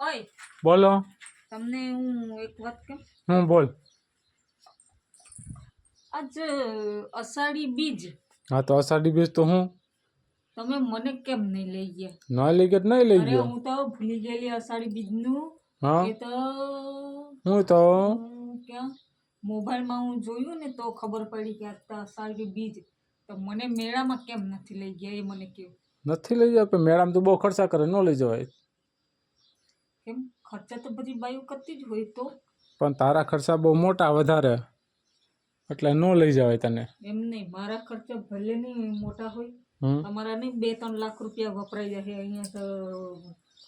ઓય બોલો. તમને હું એક વાત કેમ હું બોલ. આજ અષાઢી બીજ. હા તો અષાઢી બીજ તો હું? તમે મને કેમ નહીં લઈ ગયા? ના લઈ ગયા નહીં લઈ ગયા. હું તો ભૂલી ગયેલી અષાઢી બીજનું. હા. એ તો હું તો? ક્યાં? મોબાઈલમાં હું જોયું ને તો ખબર પડી કે આ અષાઢી બીજ. તો મને મેળામાં કેમ નથી લઈ ગયા એ મને કહો. નથી લઈ જવા પણ મેળામાં તો બહુ ખર્ચા કરે ન લઈ જવાય. કેમ? ખર્ચા તો બધી બાયું કરતી જ હોય તો. પણ તારા ખર્ચા બહુ મોટા વધારે એટલે ન લઈ જવાય તને. એમ નહીં મારા ખર્ચા ભલે નહીં મોટા હોય તમારા નહીં બે ત્રણ લાખ રૂપિયા વપરાઈ જશે અહીંયા તો.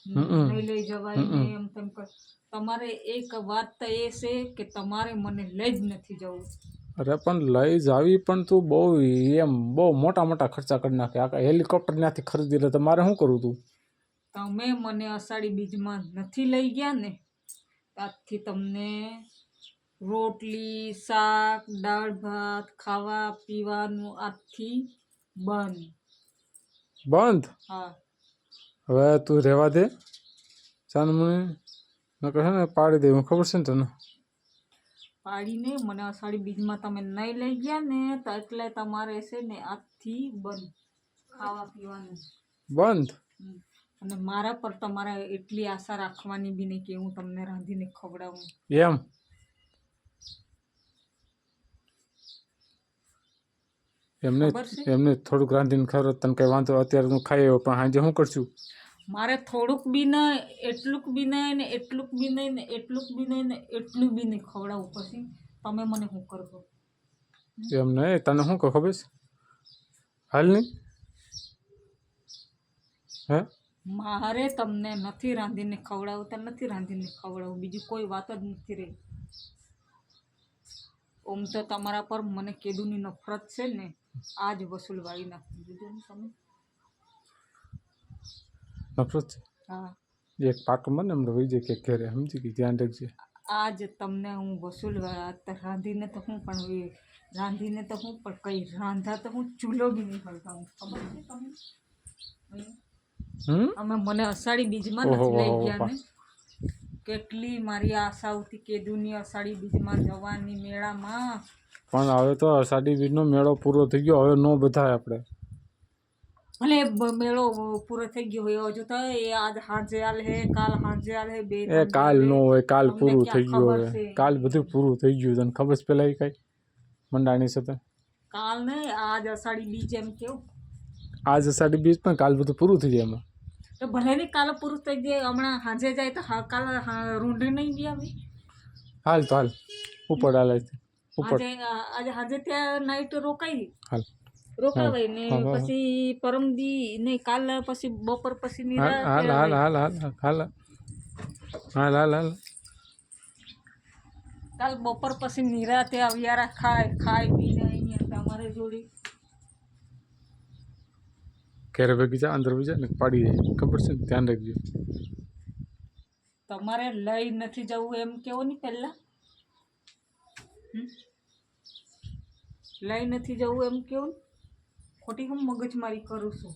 નહીં લઈ જવાય એમ તેમ તમારે એક વાત તો એ છે કે તમારે મને લઈ જ નથી જવું. અરે પણ લઈ જાવી પણ તું બહુ એમ બહુ મોટા મોટા ખર્ચા કરી નાખે. આ હેલિકોપ્ટર ત્યાંથી ખરીદી લે તો મારે શું કરવું તું? તમે મને અષાઢી બીજમાં નથી લઈ ગયા ને? ત્યાંથી તમને રોટલી શાક દાળ ભાત ખાવા પીવાનું આજથી બંધ. બંધ? હા. હવે તું રહેવા દે ચાંદમુની. નકર છે ને પાડી દે હું ખબર છે ને તને? પાડીને મને અષાઢી બીજમાં તમે નહીં લઈ ગયા ને તો એટલે તમારે છે ને આજથી બંધ ખાવા પીવાનું. બંધ? અને મારા પર તમારે એટલી આશા રાખવાની બી નહીં કે હું તમને રાંધીને ખવડાવું. એમ? એમને? એમને થોડુંક રાંધીને ખબર તને કઈ વાંધો? અત્યારે હું ખાઈ આવ્યો પણ સાંજે શું કરશું? મારે થોડુંક બી નહીં એટલુંક બી નહીં ને એટલુંક બી નહીં ને એટલુંક બી નહીં ને એટલું બી નહીં ખવડાવવું પછી તમે મને શું કરશો? એમ નહીં તને શું કહો ખબર છે? હાલ નહીં? હે? મારે તમને નથી રાંધીને ખવડાવતા નથી રાંધીને ખવડાવવું બીજી કોઈ વાત જ નથી રહી. ઓમ તો તમારા પર મને કેદુની નફરત છે ને આ જ વસૂલવાળી નાખી દીધું ને તમે નફરત હા. છે એક પાક મને હમણાં વહી જાય કે ઘરે સમજી ગઈ ધ્યાન રાખજે. આજ તમને હું વસૂલ રાંધીને તો હું પણ રાંધીને તો હું પણ કઈ રાંધા તો હું ચૂલો બી નહીં હળગાવું. ખબર છે તમને? હમ? અમે મને અષાઢી બીજમાં નથી લઈ ગયા ને. કેટલી મારી આશા હતી કેદુની અષાઢી બીજમાં જવાની મેળામાં પણ હવે તો અષાઢી બીજનો મેળો પૂરો થઈ ગયો હવે નો બધાય આપણે. ભલે બ- મેળો પૂરો થઈ ગયો હોય હજુ તો એ આજ હાજે આલ હે કાલ હાજે આલ હે બે એ ત્રણ કાલ દિવસ. નો હોય કાલ તમને પૂરું ક્યાં થઈ ગયું ખબર હવે છે? કાલ બધું પૂરું થઈ ગયું તને ખબર છે પેલા એ કઈ મંડાણી સાથે કાલ ને આજ અષાઢી બીજ એમ કેવું આજ અષાઢી બીજ પણ કાલ બધું પૂરું થઈ જાય એમાં તો ભલે ને કાલે પૂરું થઈ જાય હમણાં હાજે જાય તો હા કાલે હા રૂંઢી નહીં બી આવી હાલ તો હાલ ઉપર હાલ ઉપર આજે આજે હાજે ત્યાં નાઈટ રોકાઈ હાલ રોકાવાય ને હા, હા, હા. પછી પરમદી ને કાલ પછી બપોર પછી હાલ નિરાંતે હાલ હાલ આવે. હાલ હાલ હાલ હાલ હાલ હાલ કાલ બપોર પછી નિરાતે અવિયારા ખાય ખાય પીને અહીંયા તમારે જોડે. ઘેરે ભેગી જા અંદર ભેગી જા ને પાડી જાય ખબર છે ને? ધ્યાન રાખજો. તમારે લઈ નથી જવું એમ કેવો ને પહેલા? હમ? લઈ નથી જવું એમ કેવો ને? ખોટી હું મગજમારી કરું છું.